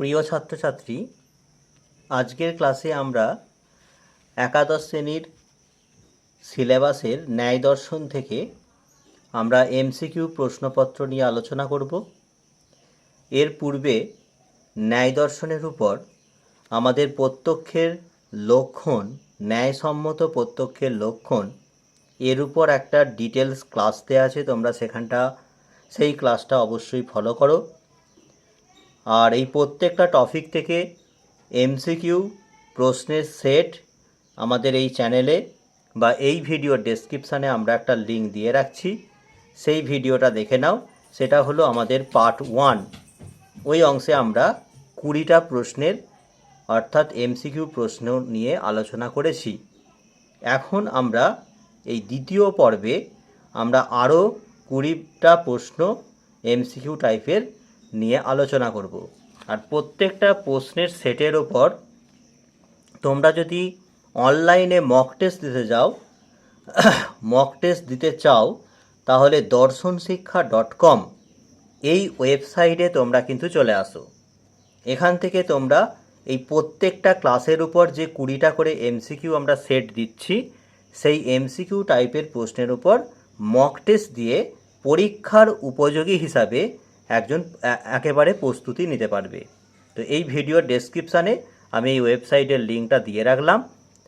প্রিয় ছাত্রছাত্রী, আজকের ক্লাসে আমরা একাদশ শ্রেণির সিলেবাসের ন্যায় দর্শন থেকে আমরা এমসিকিউ প্রশ্নপত্র নিয়ে আলোচনা করব। এর পূর্বে ন্যায় দর্শনের উপর আমাদের প্রত্যক্ষের লক্ষণ, ন্যায়সম্মত প্রত্যক্ষের লক্ষণ, এর উপর একটা ডিটেলস ক্লাস দেওয়া আছে, তোমরা সেখানটা, সেই ক্লাসটা অবশ্যই ফলো করো। আর এই প্রত্যেকটা টপিক থেকে এমসিকিউ প্রশ্নের সেট আমাদের এই চ্যানেলে বা এই ভিডিওর ডেসক্রিপশানে আমরা একটা লিঙ্ক দিয়ে রাখছি। সেই ভিডিওটা দেখে নাও। সেটা হলো আমাদের পার্ট ওয়ান ওই অংশে আমরা কুড়িটা প্রশ্নের অর্থাৎ এমসিকিউ প্রশ্ন নিয়ে আলোচনা করেছি। এখন আমরা এই দ্বিতীয় পর্বে আমরা আরও কুড়িটা প্রশ্ন এমসিকিউ টাইপের নিয়ে আলোচনা করব। আর প্রত্যেকটা প্রশ্নের সেটের ওপর তোমরা যদি অনলাইনে মক টেস্ট দিতে যাও মক টেস্ট দিতে চাও, তাহলে দর্শন শিক্ষা ডট কম এই ওয়েবসাইটে তোমরা কিন্তু চলে আসো। এখান থেকে তোমরা এই প্রত্যেকটা ক্লাসের উপর যে কুড়িটা করে এমসিকিউ আমরা সেট দিচ্ছি, সেই এমসিকিউ টাইপের প্রশ্নের উপর মক টেস্ট দিয়ে পরীক্ষার উপযোগী হিসাবে একজন একেবারে প্রস্তুতি নিতে পারবে। তো এই ভিডিওর ডেসক্রিপশানে আমি এই ওয়েবসাইটের লিঙ্কটা দিয়ে রাখলাম।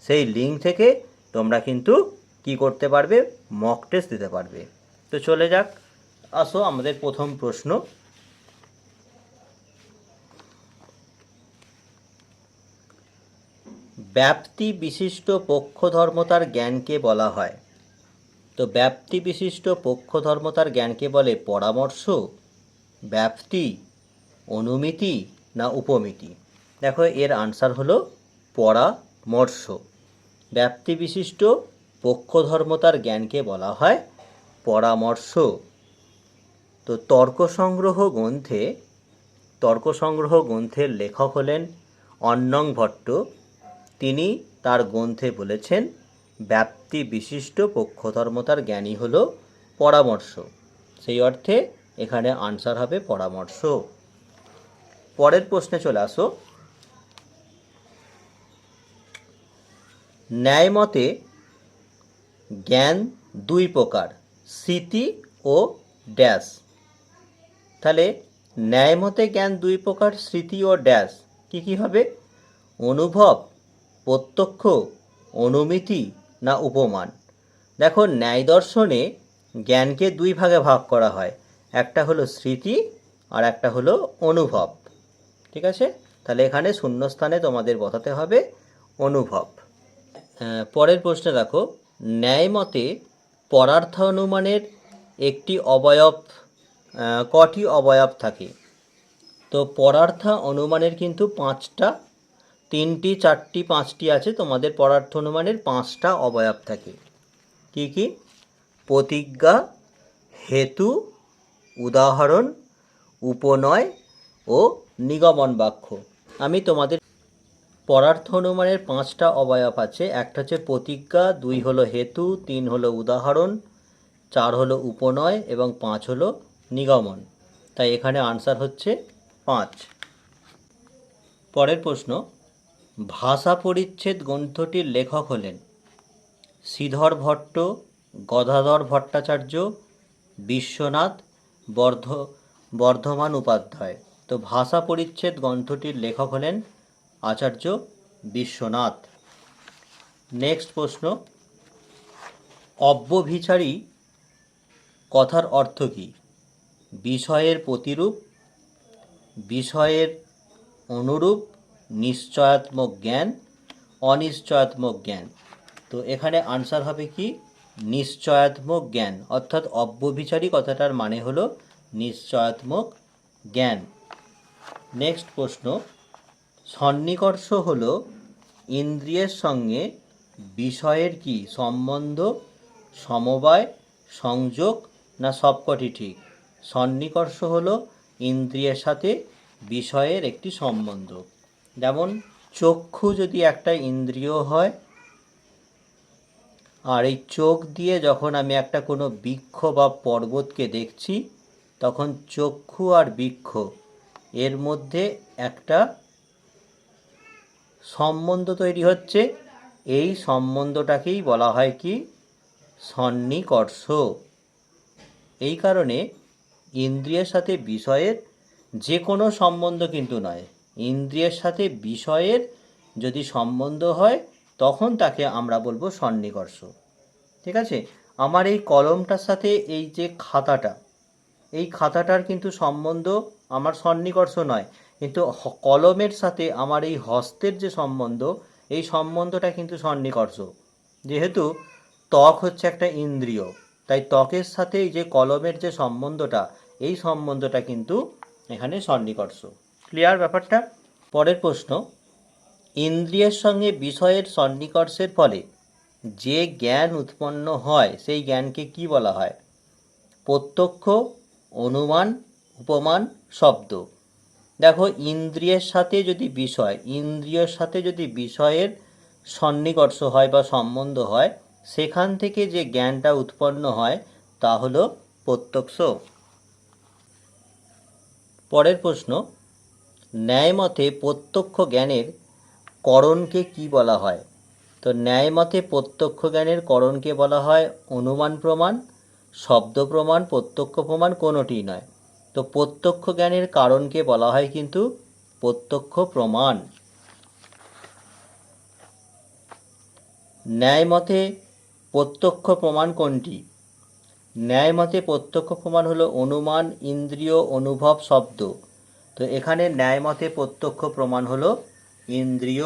সেই লিঙ্ক থেকে তোমরা কিন্তু কি করতে পারবে মক টেস্ট দিতে পারবে। তো চলে যাক, আসো আমাদের প্রথম প্রশ্ন। ব্যাপ্তি বিশিষ্ট পক্ষধর্মতার জ্ঞানকে বলা হয়। তো ব্যাপ্তি বিশিষ্ট পক্ষধর্মতার জ্ঞানকে বলে পরামর্শ। ব্যাপ্তি, অনুমিতি না উপমিতি? দেখো, এর আনসার হলো পরামর্শ। ব্যাপ্তি বিশিষ্ট পক্ষধর্মতার জ্ঞানকে বলা হয় পরামর্শ। তো তর্ক সংগ্রহ গ্রন্থে তর্ক সংগ্রহ গ্রন্থের লেখক হলেন অন্নং ভট্ট। তিনি তার গ্রন্থে বলেছেন ব্যাপ্তি বিশিষ্ট পক্ষধর্মতার জ্ঞানী হল পরামর্শ। সেই অর্থে এখানে আনসার হবে পরামর্শ। পরের প্রশ্নে চলে আসো। ন্যায়মতে জ্ঞান দুই প্রকার, স্মৃতি ও ড্যাশ। তাহলে ন্যায়মতে জ্ঞান দুই প্রকার, স্মৃতি ও ড্যাশ কি কি হবে? অনুভব, প্রত্যক্ষ, অনুমিতি না উপমান। দেখো, ন্যায় দর্শনে জ্ঞানকে দুই ভাগে ভাগ করা হয়। একটা হলো স্মৃতি আর একটা হলো অনুভব। ঠিক আছে? তাহলে এখানে শূন্যস্থানে তোমাদের বসাতে হবে অনুভব। পরের প্রশ্নে দেখো, ন্যায় মতে পরার্থ অনুমানের একটি অবয়ব কটি অবয়ব থাকে? তো পরার্থ অনুমানের কিন্তু পাঁচটা, তিনটি, চারটি, পাঁচটি আছে, তোমাদের পরার্থ অনুমানের পাঁচটা অবয়ব থাকে। কি কি? প্রতিজ্ঞা, হেতু উদাহরণ, উপনয় ও নিগমন বাক্য। আমি তোমাদের পরার্থ অনুমানের পাঁচটা অবয়ব আছে। একটা হচ্ছে প্রতিজ্ঞা, দুই হলো হেতু, তিন হলো উদাহরণ, চার হলো উপনয় এবং পাঁচ হলো নিগমন। তাই এখানে আনসার হচ্ছে পাঁচ। পরের প্রশ্ন, ভাষা পরিচ্ছেদ গ্রন্থটির লেখক হলেন শ্রীধর ভট্ট, গদাধর ভট্টাচার্য, বিশ্বনাথ বর্ধ, বর্ধমান উপাধ্যায়। তো ভাষা পরিচ্ছেদ গ্রন্থটির লেখক হলেন আচার্য বিশ্বনাথ। নেক্সট প্রশ্ন। অব্যভিচারী কথার অর্থ কী? বিষয়ের প্রতিরূপ, বিষয়ের অনুরূপ, নিশ্চয়াত্মক জ্ঞান, অনিশ্চয়াত্মক জ্ঞান। তো এখানে আনসার হবে কি? নিশ্চয়াত্মক জ্ঞান, অর্থাৎ অব্যভিচারী কথাটার মানে হলো নিশ্চয়াত্মক জ্ঞান। নেক্সট প্রশ্ন, সন্নিকর্ষ হল ইন্দ্রিয়ের সঙ্গে বিষয়ের কি সম্বন্ধ, সমবায়, সংযোগ, না সবকটি ঠিক? সন্নিকর্ষ হল ইন্দ্রিয়ের সাথে বিষয়ের একটি সম্বন্ধ। যেমন চক্ষু যদি একটা ইন্দ্রিয় হয় আর এই চোখ দিয়ে যখন আমি একটা কোনো বৃক্ষ বা পর্বতকে দেখছি, তখন চক্ষু আর বৃক্ষ এর মধ্যে একটা সম্বন্ধ তৈরি হচ্ছে। এই সম্বন্ধটাকেই বলা হয় কি? সন্নিকর্ষ। এই কারণে ইন্দ্রিয়ের সাথে বিষয়ের যে কোনো সম্বন্ধ কিন্তু নয়। ইন্দ্রিয়ের সাথে বিষয়ের যদি সম্বন্ধ হয় তখন তাকে আমরা বলব সন্নিকর্ষ। ঠিক আছে? আমার এই কলমটার সাথে এই যে খাতাটা, এই খাতাটার কিন্তু সম্বন্ধ আমার সন্নিকর্ষ নয়, কিন্তু কলমের সাথে আমার এই হস্তের যে সম্বন্ধ, এই সম্বন্ধটা কিন্তু সন্নিকর্ষ। যেহেতু ত্বক হচ্ছে একটা ইন্দ্রিয়, তাই ত্বকের সাথে এই যে কলমের যে সম্বন্ধটা, এই সম্বন্ধটা কিন্তু এখানে সন্নিকর্ষ। ক্লিয়ার ব্যাপারটা? পরের প্রশ্ন ইন্দ্রিয়ের সঙ্গে বিষয়ের সন্নিকর্ষের ফলে যে জ্ঞান উৎপন্ন হয়, সেই জ্ঞানকে কি বলা হয়? প্রত্যক্ষ, অনুমান, উপমান, শব্দ। দেখো, ইন্দ্রিয়ের সাথে যদি বিষয়, ইন্দ্রিয়ের সাথে যদি বিষয়ের সন্নিকর্ষ হয় বা সম্বন্ধ হয়, সেখান থেকে যে জ্ঞানটা উৎপন্ন হয়, তা হল প্রত্যক্ষ। পরের প্রশ্ন, ন্যায়মতে প্রত্যক্ষ জ্ঞানের করণকে কি বলা হয়? তো ন্যায়মতে প্রত্যক্ষ জ্ঞানের করণকে বলা হয় অনুমান প্রমাণ, শব্দ প্রমাণ, প্রত্যক্ষ প্রমাণ কোনোটিই নয়। তো প্রত্যক্ষ জ্ঞানের কারণকে বলা হয় কিন্তু প্রত্যক্ষ প্রমাণ। ন্যায়মতে প্রত্যক্ষ প্রমাণ কোনটি? ন্যায়মতে প্রত্যক্ষ প্রমাণ হলো অনুমান, ইন্দ্রিয়, অনুভব, শব্দ। তো এখানে ন্যায়মতে প্রত্যক্ষ প্রমাণ হলো ইন্দ্রিয়।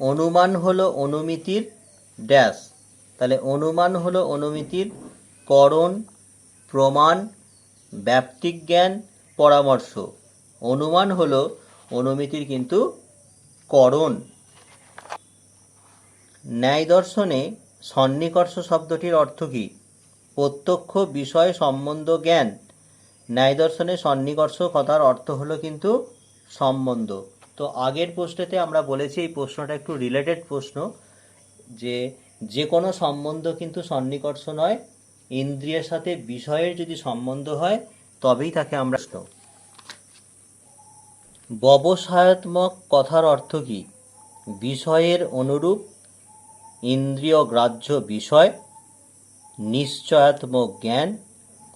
অনুমান হলো অনুমিতির ড্যাশ। তাহলে অনুমান হলো অনুমিতির করণ, প্রমাণ ব্যাপ্তিক জ্ঞান, পরামর্শ। অনুমান হলো অনুমিতির কিন্তু করণ। ন্যায় দর্শনে সন্নিকর্ষ শব্দটির অর্থ কী? প্রত্যক্ষ বিষয় সম্বন্ধ জ্ঞান। ন্যায় দর্শনে সন্নিকর্ষ কথার অর্থ হলো কিন্তু সম্বন্ধ। তো আগের প্রশ্নেতে আমরা বলেছি, এই প্রশ্নটা একটু রিলেটেড প্রশ্ন, যে যে কোনো সম্বন্ধ কিন্তু সন্নিকর্ষ নয়, ইন্দ্রিয়ের সাথে বিষয়ের যদি সম্বন্ধ হয়, তবেই তাকে আমরা ব্যবসায়াত্মক কথার অর্থ কী? বিষয়ের অনুরূপ ইন্দ্রিয় গ্রাহ্য বিষয় নিশ্চয়াত্মক জ্ঞান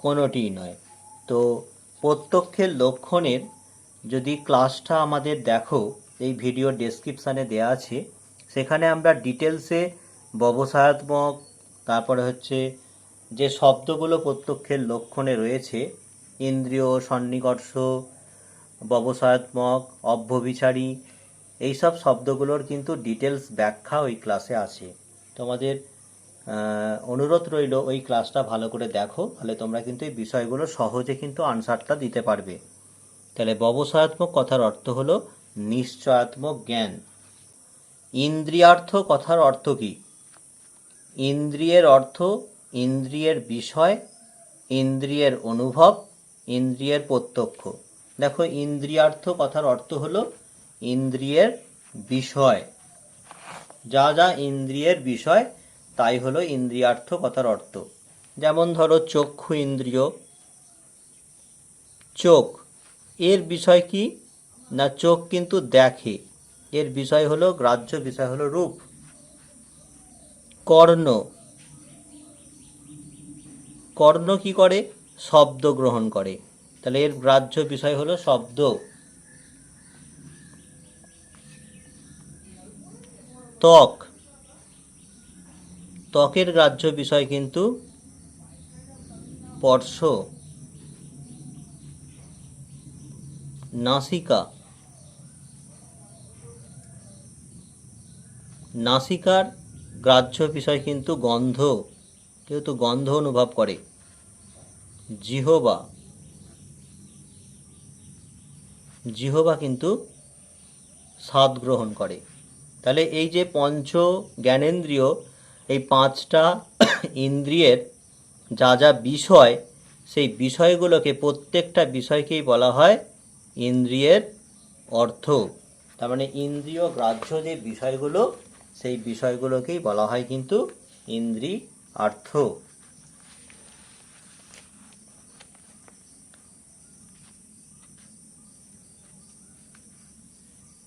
কোনোটিই নয়। তো প্রত্যক্ষের লক্ষণের যদি ক্লাসটা আমাদের দেখো, এই ভিডিও ডেসক্রিপশানে দেওয়া আছে, সেখানে আমরা ডিটেলসে ব্যবসায়াত্মক তারপরে হচ্ছে যে শব্দগুলো প্রত্যক্ষের লক্ষণে রয়েছে, ইন্দ্রিয়, সন্নিকর্ষ ব্যবসায়াত্মক অভ্যবিচারী, এইসব শব্দগুলোর কিন্তু ডিটেলস ব্যাখ্যা ওই ক্লাসে আছে। তোমাদের অনুরোধ রইল, ওই ক্লাসটা ভালো করে দেখো, তাহলে তোমরা কিন্তু এই বিষয়গুলো সহজে কিন্তু আনসারটা দিতে পারবে। তাহলে ব্যবসায়াত্মক কথার অর্থ হলো নিশ্চয়াত্মক জ্ঞান। ইন্দ্রিয়ার্থ কথার অর্থ কী? ইন্দ্রিয়ের অর্থ ইন্দ্রিয়ের বিষয়, ইন্দ্রিয়ের অনুভব, ইন্দ্রিয়ের প্রত্যক্ষ। দেখো, ইন্দ্রিয়ার্থ কথার অর্থ হলো ইন্দ্রিয়ের বিষয়। যা যা ইন্দ্রিয়ের বিষয় তাই হলো ইন্দ্রিয়ার্থ কথার অর্থ। যেমন ধরো চক্ষু ইন্দ্রিয়। চোখ, এর বিষয় কি? না, চোখ কিন্তু দেখে। এর বিষয় হলো, গ্রাহ্য বিষয় হলো রূপ। কর্ণ কর্ণ কি করে? শব্দ গ্রহণ করে। তাহলে এর গ্রাহ্য বিষয় হলো শব্দ। ত্বক ত্বকের গ্রাহ্য বিষয় কিন্তু স্পর্শ। নাসিকা। নাসিকার গ্রাহ্য বিষয় কিন্তু গন্ধ। যেহেতু গন্ধ অনুভব করে। জিহবা। জিহবা কিন্তু স্বাদ গ্রহণ করে। তাহলে এই যে পঞ্চ জ্ঞানেন্দ্রিয় এই পাঁচটা ইন্দ্রিয়ের যা যা বিষয়, সেই বিষয়গুলোকে প্রত্যেকটা বিষয়কেই বলা হয় ইন্দ্রিয়ের অর্থ। তার মানে ইন্দ্রিয় গ্রাহ্য যে বিষয়গুলো, সেই বিষয়গুলোকেই বলা হয় কিন্তু ইন্দ্রি অর্থ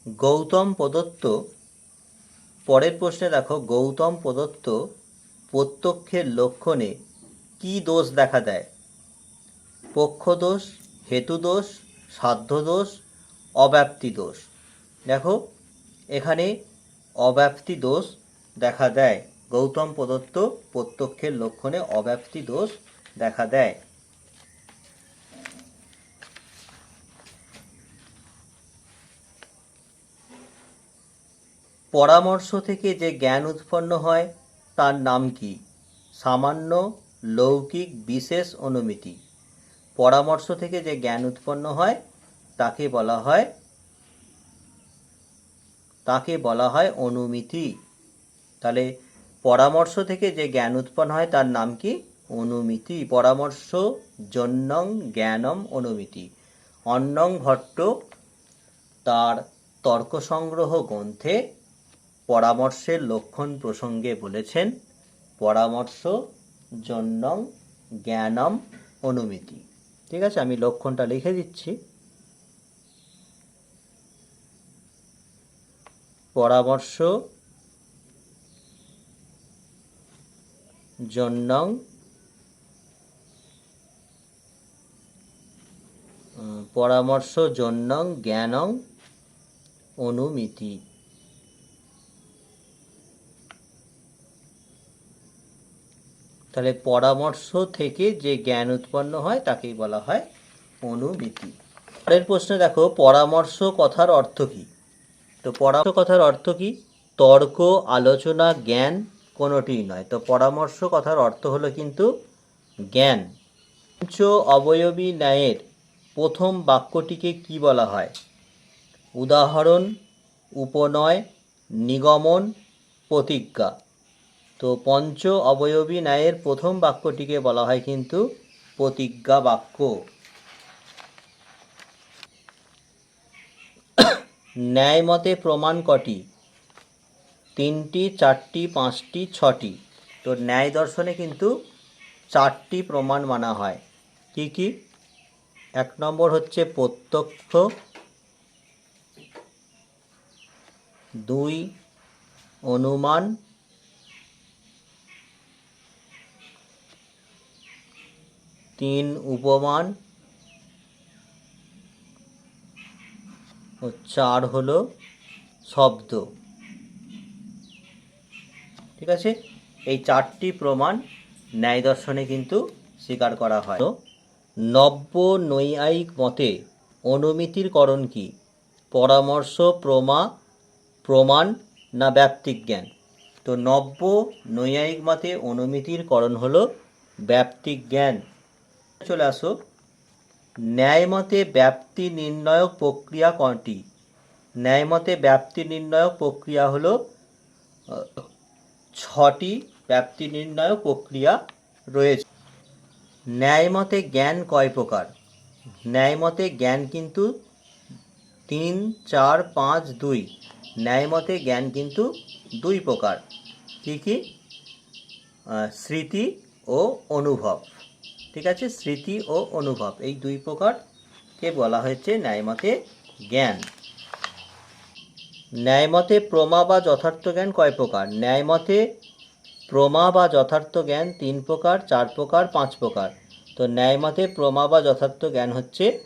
গৌতম প্রদত্ত পরের প্রশ্নে দেখো, গৌতম প্রদত্ত প্রত্যক্ষের লক্ষণে কি দোষ দেখা দেয়? পক্ষ দোষ, হেতু দোষ, সাধ্য দোষ, অব্যাপ্তি দোষ। দেখো, এখানে অব্যাপ্তি দোষ দেখা দেয়। গৌতম প্রদত্ত প্রত্যক্ষের লক্ষণে অব্যাপ্তি দোষ দেখা দেয়। পরামর্শ থেকে যে জ্ঞান উৎপন্ন হয়, তার নাম কি? সামান্য, লৌকিক, বিশেষ অনুমিতি। পরামর্শ থেকে যে জ্ঞান উৎপন্ন হয়, তাকে বলা হয়, তাকে বলা হয় অনুমিতি। তাহলে পরামর্শ থেকে যে জ্ঞান উৎপন্ন হয়, তার নাম কি? অনুমিতি। পরামর্শ জন্যং জ্ঞানম অনুমিতি। অন্নং ভট্ট তার তর্ক সংগ্রহ গ্রন্থে পরামর্শের লক্ষণ প্রসঙ্গে বলেছেন, পরামর্শ জন্যং জ্ঞানম অনুমিতি। ঠিক আছে, আমি লক্ষণটা লিখে দিচ্ছি। পরামর্শ জন্যং পরামর্শ জন্যং জ্ঞানং অনুমিতি। তাহলে পরামর্শ থেকে যে জ্ঞান উৎপন্ন হয় তাকেই বলা হয় অনুমিতি। পরের প্রশ্নে দেখো, পরামর্শ কথার অর্থ কী? তো পরামর্শ কথার অর্থ কী? তর্ক, আলোচনা, জ্ঞান কোনোটিই নয়। তো পরামর্শ কথার অর্থ হলো কিন্তু জ্ঞান। পঞ্চ অবয়বী ন্যায়ের প্রথম বাক্যটিকে কি বলা হয়? উদাহরণ, উপনয়, নিগমন, প্রতিজ্ঞা। তো পঞ্চ অবয়বী ন্যায়ের প্রথম বাক্যটিকে বলা হয় কিন্তু প্রতিজ্ঞা বাক্য। ন্যায় মতে প্রমাণ কটি? তিনটি, চারটি, পাঁচটি, ছটি। তো ন্যায় দর্শনে কিন্তু চারটি প্রমাণ মানা হয়। কি কি? এক নম্বর হচ্ছে প্রত্যক্ষ। দুই, অনুমান। তিন উপমান, ও চার হলো শব্দ। ঠিক আছে? এই চারটি প্রমাণ ন্যায় দর্শনে কিন্তু স্বীকার করা হয়। নব্য নৈয়ায়িক মতে অনুমিতির করণ কি? পরামর্শ, প্রমা, প্রমাণ না ব্যাপ্তিক জ্ঞান? তো নব্য নৈয়ায়িক মতে অনুমিতির করণ হলো ব্যাপ্তিক জ্ঞান। চলে আসো। ন্যায়মতে ব্যাপ্তি নির্ণয়ক প্রক্রিয়া কোনটি? ন্যায়মতে ব্যাপ্তি নির্ণয়ক প্রক্রিয়া হলো ছটি ব্যাপ্তি নির্ণয়ক প্রক্রিয়া রয়েছে। ন্যায়মতে জ্ঞান কয় প্রকার? ন্যায়মতে জ্ঞান কিন্তু তিন, চার, পাঁচ, দুই। ন্যায়মতে জ্ঞান কিন্তু দুই প্রকার। কী কী? স্মৃতি ও অনুভব। ঠিক আছে? স্মৃতি ও অনুভব, এই দুই প্রকারকে বলা হয়েছে? ন্যায়মতে জ্ঞান। ন্যায়মতে প্রমা বা যথার্থ জ্ঞান কয় প্রকার? ন্যায়মতে প্রমা বা যথার্থ জ্ঞান তিন প্রকার, চার প্রকার, পাঁচ প্রকার। তো ন্যায়মতে প্রমা বা যথার্থ জ্ঞান হচ্ছে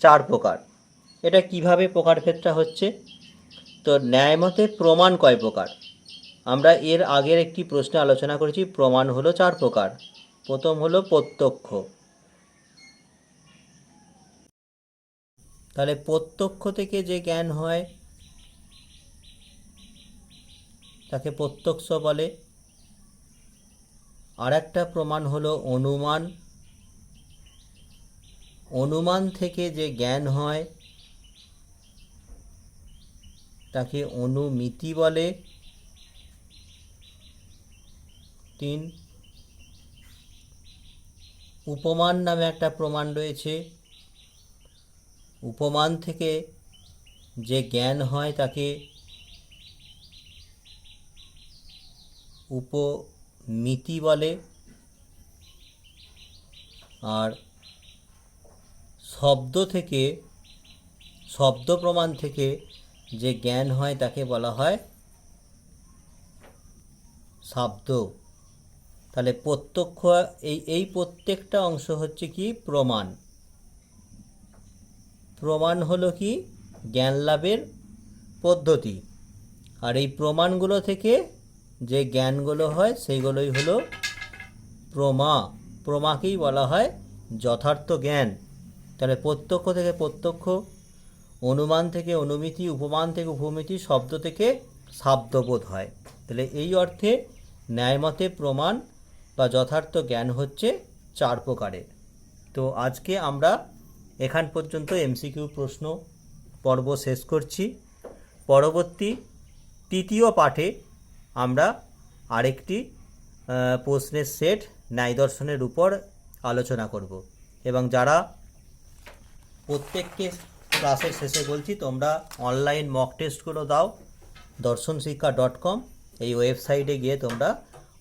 চার প্রকার। এটা কীভাবে প্রকারভেদটা হচ্ছে? তো ন্যায়মতে প্রমাণ কয় প্রকার? আমরা এর আগের একটি প্রশ্নে আলোচনা করেছি, প্রমাণ হলো চার প্রকার। প্রথম হলো প্রত্যক্ষ। তাহলে প্রত্যক্ষ থেকে যে জ্ঞান হয়, তাকে প্রত্যক্ষ বলে। আর একটা প্রমাণ হলো অনুমান। অনুমান থেকে যে জ্ঞান হয়, তাকে অনুমিতি বলে। তিন উপমান নামে একটা প্রমাণ রয়েছে। উপমান থেকে যে জ্ঞান হয় তাকে উপমিতি বলে। আর শব্দ থেকে, শব্দ প্রমাণ থেকে যে জ্ঞান হয় তাকে বলা হয় শব্দ। তাহলে প্রত্যক্ষ, এই এই প্রত্যেকটা অংশ হচ্ছে কি? প্রমাণ। প্রমাণ হলো কি? জ্ঞান লাভের পদ্ধতি। আর এই প্রমাণগুলো থেকে যে জ্ঞানগুলো হয়, সেইগুলোই হলো প্রমা। প্রমাকেই বলা হয় যথার্থ জ্ঞান। তাহলে প্রত্যক্ষ থেকে প্রত্যক্ষ, অনুমান থেকে অনুমিতি, উপমান থেকে উপমিতি, শব্দ থেকে শাব্দবোধ হয়। তাহলে এই অর্থে ন্যায়মতে প্রমাণ বা যথার্থ জ্ঞান হচ্ছে চার প্রকারের। তো আজকে আমরা এখান পর্যন্ত এমসিকিউ প্রশ্ন পর্ব শেষ করছি। পরবর্তী তৃতীয় পাঠে আমরা আরেকটি প্রশ্নের সেট ন্যায় দর্শনের উপর আলোচনা করব। এবং যারা প্রত্যেককে ক্লাসের শেষে বলছি, তোমরা অনলাইন মক টেস্টগুলো দাও দর্শন শিক্ষা ডট কম এই ওয়েবসাইটে গিয়ে তোমরা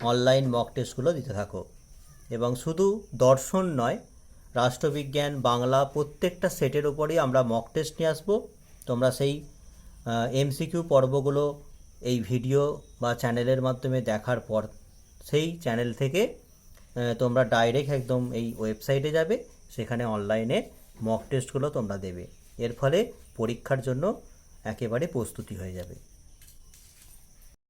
অনলাইন মক টেস্টগুলো দিতে থাকো। এবং শুধু দর্শন নয়, রাষ্ট্রবিজ্ঞান, বাংলা প্রত্যেকটা সেটের উপরেই আমরা মক টেস্ট নিয়ে আসব। তোমরা সেই এমসিকিউ পর্বগুলো এই ভিডিও বা চ্যানেলের মাধ্যমে দেখার পর সেই চ্যানেল থেকে তোমরা ডাইরেক্ট একদম এই ওয়েবসাইটে যাবে। সেখানে অনলাইনে মক টেস্টগুলো তোমরা দেবে। এর ফলে পরীক্ষার জন্য একেবারে প্রস্তুতি হয়ে যাবে।